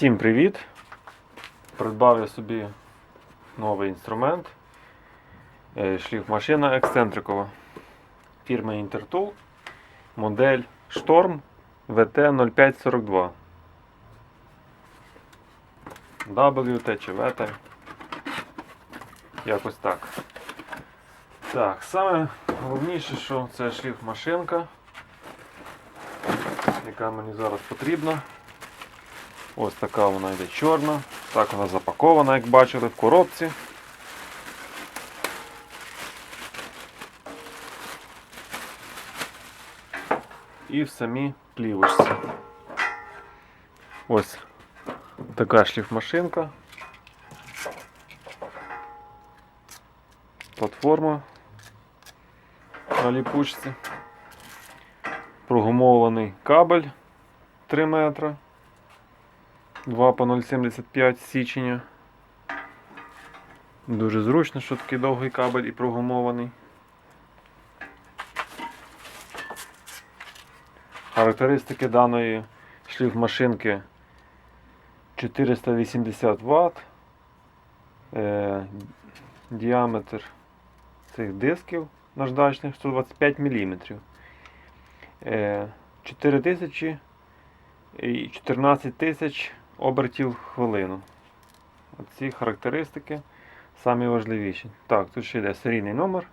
Всім привіт! Придбав я собі новий інструмент. Е, Шліфмашина ексцентрикова фірми Intertool. Модель Storm VT0542. WT чи VT. Якось так. Так, саме головніше, що це шліфмашинка, яка мені зараз потрібна. Ось така вона йде чорна. Так вона запакована, як бачили, в коробці. І в самій плівочці. Ось така шліфмашинка. Платформа на ліпучці. Прогумований кабель 3 метра. 2 по 0,75 січення. Дуже зручно, що такий довгий кабель і прогумований. Характеристики даної шліфмашинки 480 Вт. Е, діаметр цих дисків наждачних 125 мм. Е, 4000 і 14 тисяч обертів хвилину. Оці характеристики самі важливіші. Так, тут ще йде серійний номер.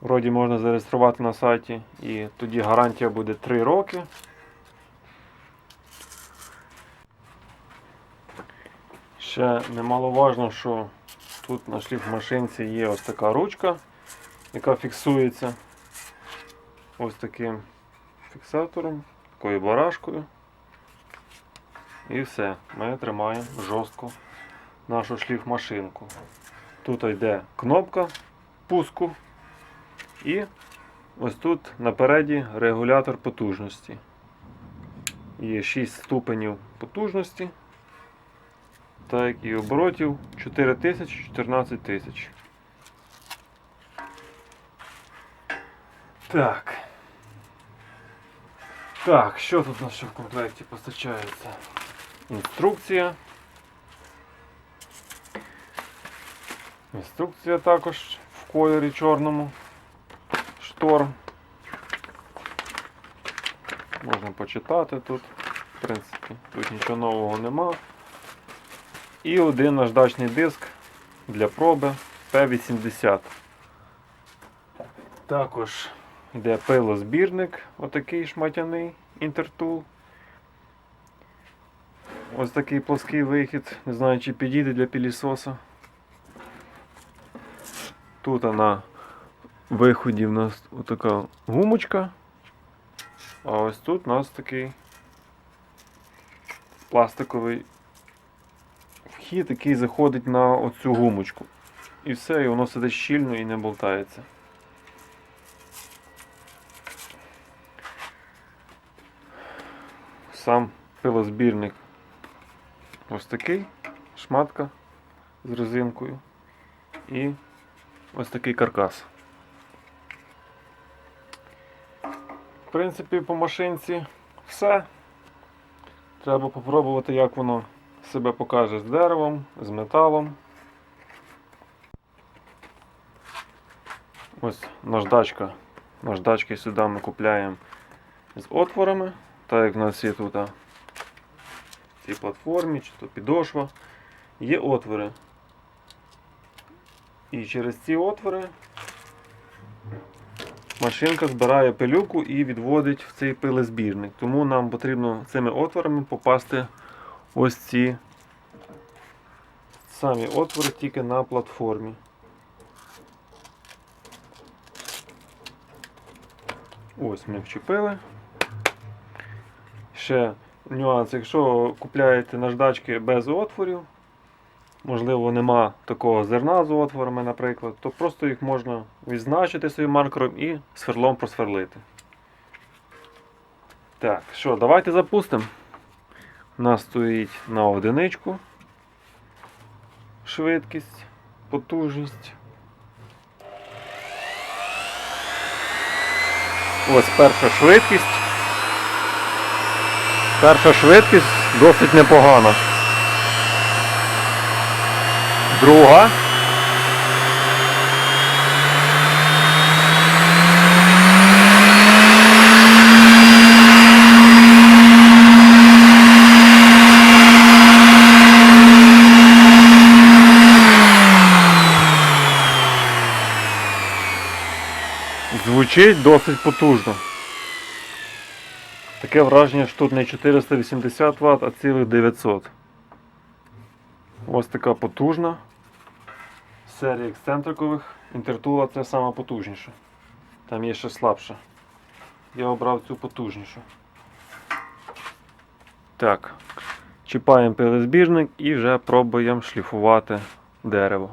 Вроді можна зареєструвати на сайті і тоді гарантія буде 3 роки. Ще немаловажно, що тут на шліфмашинці є ось така ручка, яка фіксується ось таким фіксатором, такою барашкою. І все, ми тримаємо жорстко нашу шліфмашинку. Тут йде кнопка пуску і ось тут напереді регулятор потужності. Є 6 ступенів потужності, так і оборотів 4000 14 тисяч. Так. Так, що тут у нас ще в комплекті постачається? Інструкція. Інструкція також в кольорі чорному. Шторм. Можна почитати тут. В принципі, тут нічого нового нема. І один наждачний диск для проби P80. Також йде пилозбірник, отакий шматяний Intertool. Ось такий плоский вихід, не знаю чи підійде для пілісоса. Тут на виході в нас така гумочка. А ось тут у нас такий пластиковий вхід, який заходить на оцю гумочку. І все, і воно сидить щільно і не болтається. Сам пилозбірник ось такий, шматка з резинкою і ось такий каркас. В принципі, по машинці все. Треба попробувати, як воно себе покаже з деревом, з металом. Ось наждачка. Наждачки сюди ми купляємо з отворами, так як в нас є тут цій платформі, чи то підошва, є отвори. І через ці отвори машинка збирає пилюку і відводить в цей пилезбірник. Тому нам потрібно цими отворами попасти ось ці самі отвори тільки на платформі. Ось ми вчепили. Ще нюанс, якщо купляєте наждачки без отворів, можливо, нема такого зерна з отворами, наприклад, то просто їх можна відзначити своїм маркером і сверлом просверлити. Так, що, давайте запустимо. У нас стоїть на одиничку швидкість, потужність. Ось перша швидкість. Перша швидкість Досить непогано. Друга. Звучить досить потужно. Таке враження, що тут не 480 Вт, а цілих 900. Ось така потужна. Серія ексцентрикових. Інтертула це сама потужніша. Там є ще слабша. Я обрав цю потужнішу. Так. Чіпаємо пилезбіжник і вже пробуємо шліфувати дерево.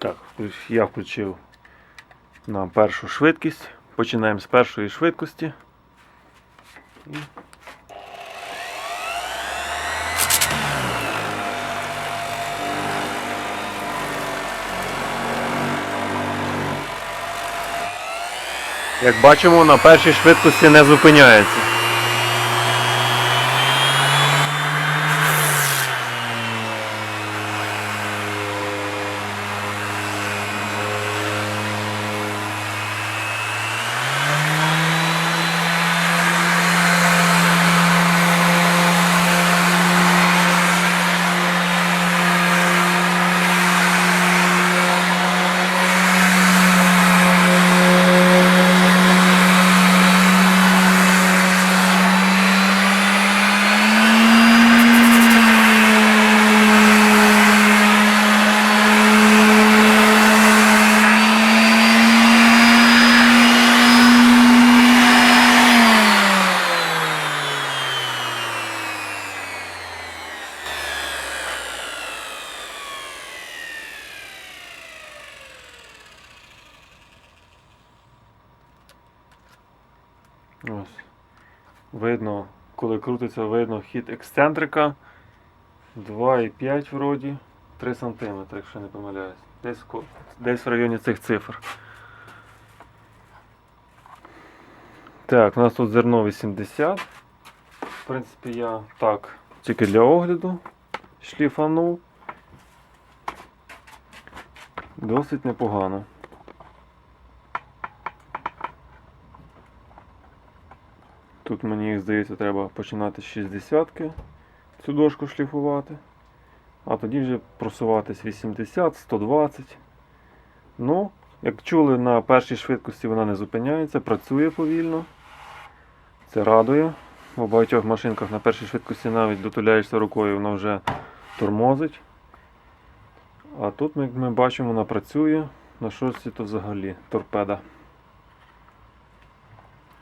Так, я включив на першу швидкість. Починаємо з першої швидкості. Як бачимо, на першій швидкості не зупиняється. Ось. Видно, коли крутиться, видно хід ексцентрика. 2,5 вроді, 3 см, якщо не помиляюсь. Десь, десь в районі цих цифр. Так, у нас тут зерно 80. В принципі, я так, тільки для огляду шліфанув. Досить непогано. Тут мені здається треба починати з 60 цю дошку шліфувати. А тоді вже просуватись 80, 120. Ну, як чули, на першій швидкості вона не зупиняється, працює повільно. Це радує. У багатьох машинках на першій швидкості навіть дотуляєшся рукою, вона вже тормозить. А тут, як ми бачимо, вона працює. На шості то взагалі торпеда.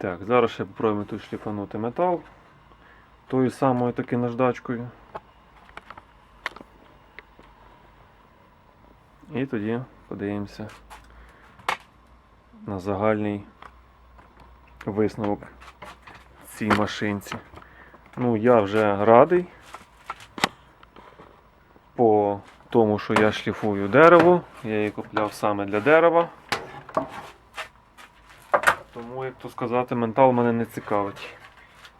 Так, зараз ще спробуємо тут шліфанути метал тою самою таки наждачкою. І тоді подивимося на загальний висновок цій машинці. Ну, я вже радий по тому, що я шліфую дерево. Я її купляв саме для дерева. Тому, як то сказати, ментал мене не цікавить.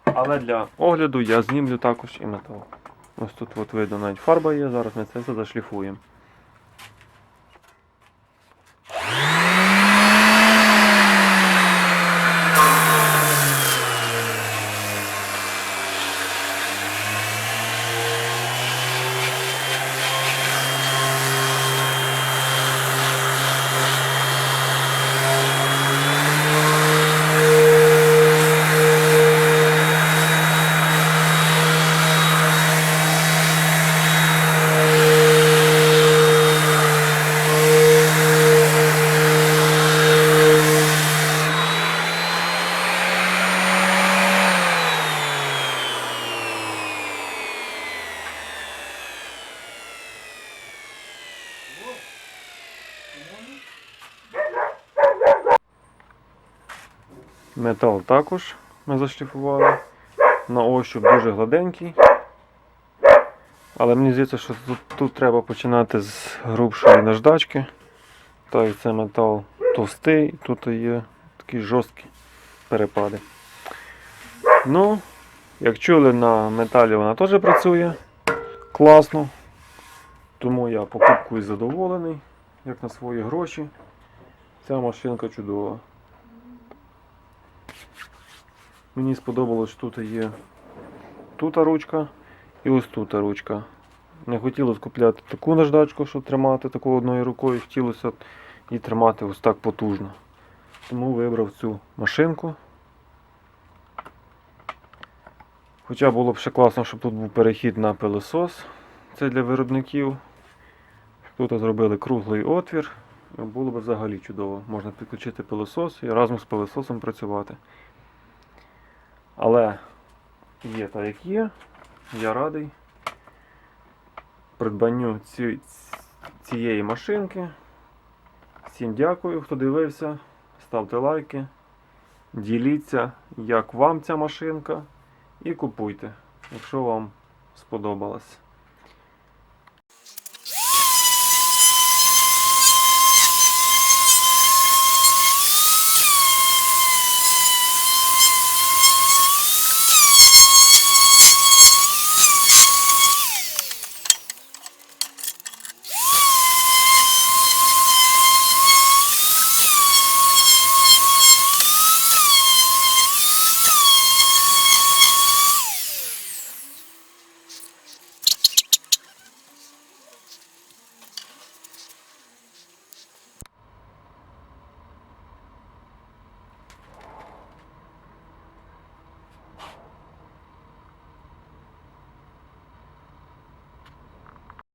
Але для огляду я знімлю також і метал. Ось тут от видно навіть фарба є, зараз ми це все зашліфуємо. Метал також ми зашліфували. На ощуп дуже гладенький. Але мені здається, що тут, тут треба починати з грубшої наждачки. Так як це метал товстий, тут є такі жорсткі перепади. Ну, як чули, на металі вона теж працює класно. Тому я покупкою задоволений, як на свої гроші. Ця машинка чудова. Мені сподобалось, що тут є тут ручка і ось тут ручка. Не хотілося купляти таку наждачку, щоб тримати таку одною рукою, хотілося її тримати ось так потужно. Тому вибрав цю машинку. Хоча було б ще класно, щоб тут був перехід на пилосос. Це для виробників. Тут зробили круглий отвір. Було б взагалі чудово. Можна підключити пилосос і разом з пилососом працювати. Але є так, як є. Я радий придбанню ці- цієї машинки. Всім дякую, хто дивився. Ставте лайки, діліться, як вам ця машинка, і купуйте, якщо вам сподобалось.